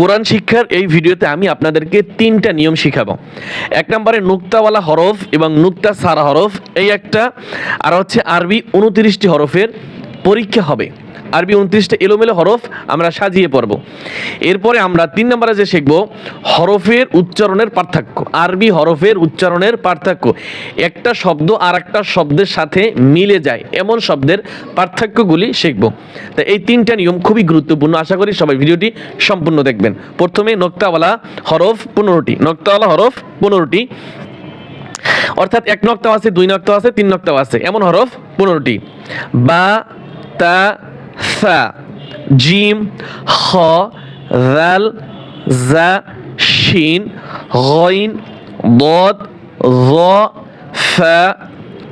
কোরআন শিক্ষার এই ভিডিওতে আমি আপনাদেরকে তিনটা নিয়ম শিখাবো। এক নম্বরে নুক্তাওয়ালা হরফ এবং নুক্তা সারা হরফ, এই একটা, আর হচ্ছে আরবি উনতিরিশটি হরফের পরীক্ষা হবে। আরবি উনত্রিশটা এলোমেলো হরফ আমরা সাজিয়ে পড়ব। এরপরে আমরা তিন নম্বরে যে শিখব, হরফের উচ্চারণের পার্থক্য, আরবি হরফের উচ্চারণের পার্থক্য। একটা শব্দ আর একটা শব্দের সাথে মিলে যায়, এমন শব্দের পার্থক্যগুলি শিখব। তা এই তিনটা নিয়ম খুবই গুরুত্বপূর্ণ। আশা করি সবাই ভিডিওটি সম্পূর্ণ দেখবেন। প্রথমে নক্তাওয়ালা হরফ পনেরোটি, নক্তাওয়ালা হরফ পনেরোটি। অর্থাৎ এক নক্তাও আছে, দুই নক্তাও আছে, তিন নক্তাও আছে, এমন হরফ পনেরোটি। বা, তা সা জিম খ রাল জা, শিন, গইন, বদ র ফা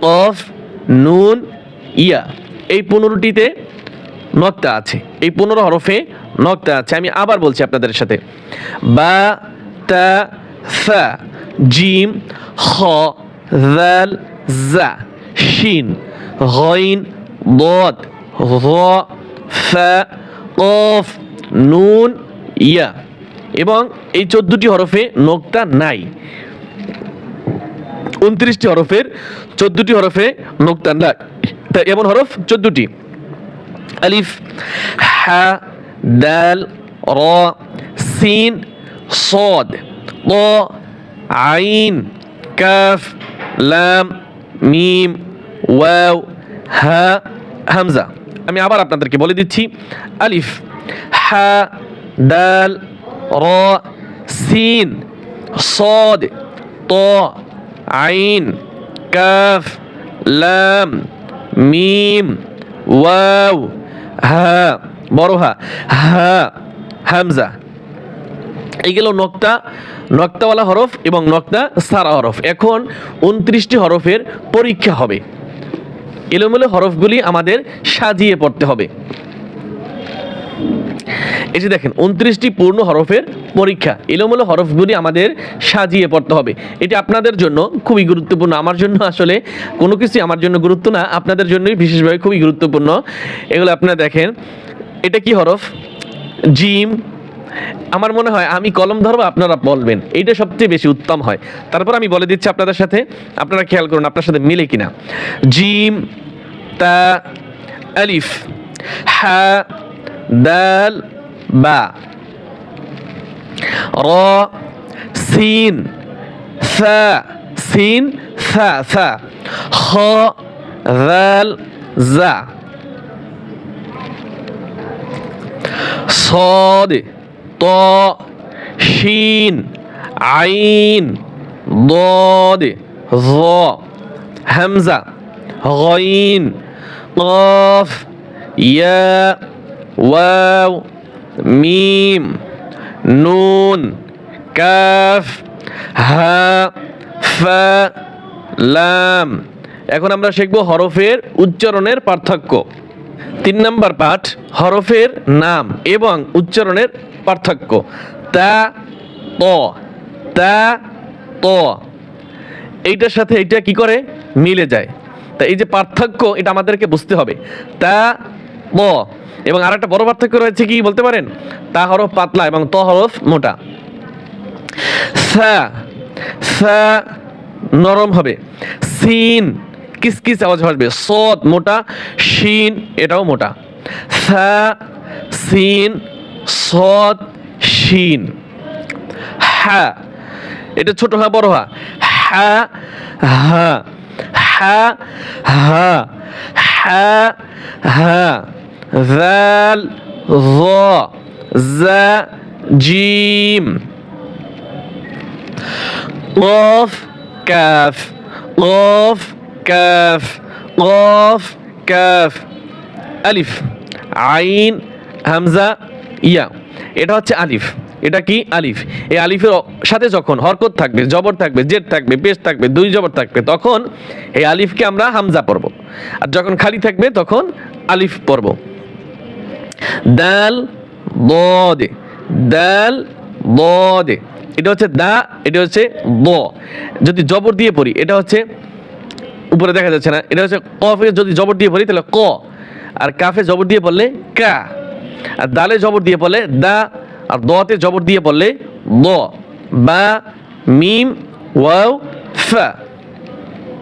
অফ নুন, ইয়া। এই পনেরোটিতে নক্তা আছে। এই পনেরো হরফে নক্তা আছে। আমি আবার বলছি আপনাদের সাথে। বা, তা, ফা, জিম খ দাল জা, শিন, গইন, বদ র ফা কফ নুন ইয়া এবং এই চোদ্দটি হরফে নোক্তা নাই উনত্রিশটি হরফের চোদ্দটি হরফে নোক্তা নাই তা এমন হরফ চোদ্দটি ألف ح دال را سين صاد طاء عين كاف لام মিম ওয়াও হা হামজা আমি আবার আপনাদেরকে বলে দিচ্ছি আলিফ হা দাল র সিন صاد طاء عين كاف لام মিম ওয়াও হা বড় হা হা হামজা এইগুলো নক্তা নক্তাওয়ালা হরফ এবং নক্তা সারা হরফ এখন উনত্রিশটি হরফের পরীক্ষা হবে এলোমেলো হরফগুলি আমাদের সাজিয়ে পড়তে হবে। এই যে দেখেন, উনত্রিশটি পূর্ণ হরফের পরীক্ষা। এলোমেলো হরফগুলি আমাদের সাজিয়ে পড়তে হবে। এটি আপনাদের জন্য খুবই গুরুত্বপূর্ণ। আমার জন্য আসলে কোনো কিছুই আমার জন্য গুরুত্ব না, আপনাদের জন্যই বিশেষভাবে খুবই গুরুত্বপূর্ণ। এগুলো আপনারা দেখেন। এটা কি হরফ? জিম আমার মনে হয় আমি কলম ধরবো আপনারা বলবেন এইটা সবচেয়ে বেশি উত্তম হয় তারপর আমি বলে দিচ্ছি আপনাদের সাথে আপনারা খেয়াল করুন আপনার সাথে মিলে কিনা জিম তা আলিফ হা দাল বা র সিন সা সিন সা সা খ দাল জা صاد طاء شين عين ضاد ظاء همزة غين قاف ياء واو ميم নুন কাফ হা ফা লাম এখন আমরা শিখব হরফের উচ্চারণের পার্থক্য তিন নম্বর পাঠ, হরফের নাম এবং উচ্চারণের পার্থক্য। তা, ত। তা, ত। এইটার সাথে এইটা কি করে? মিলে যায়। তা এই যে পার্থক্য, এটা আমাদেরকে বুঝতে হবে। তা ত এবং আর একটা বড় পার্থক্য রয়েছে কি বলতে পারেন? তা হরফ পাতলা এবং ত হরফ মোটা। সা সা নরম হবে। সিন কিসকিস আওয়াজ আসবে সদ মোটা শিন এটাও মোটা সা সিন সদ শিন হা এটা ছোট হা বড় হা হা হা হা হা হা হা ذال ظا زا جيم قاف كاف قاف কাফ কফ কাফ আলিফ আইন হামজা ইয়া এটা হচ্ছে আলিফ। এটা কি? আলিফ। এই আলিফের সাথে যখন হরকত থাকবে, জবর থাকবে, জেদ থাকবে, পেশ থাকবে, দুই জবর থাকবে, তখন এই আলিফকে আমরা হামজা পড়ব। আর যখন খালি থাকবে, তখন আলিফ পড়ব। দাল দে দাল দে এটা হচ্ছে দা, এটা হচ্ছে দ যদি জবর দিয়ে পড়ি, এটা হচ্ছে উপরে দেখা যাচ্ছে না। এটা হচ্ছে কফে যদি জবর দিয়ে পড়ি তাহলে ক। আর কাফে জবর দিয়ে পড়লে কা। আর দালে জবর দিয়ে পড়লে দা। আর দতে জবর দিয়ে পড়লে দ বা, মিম, ওয়াও, ফা।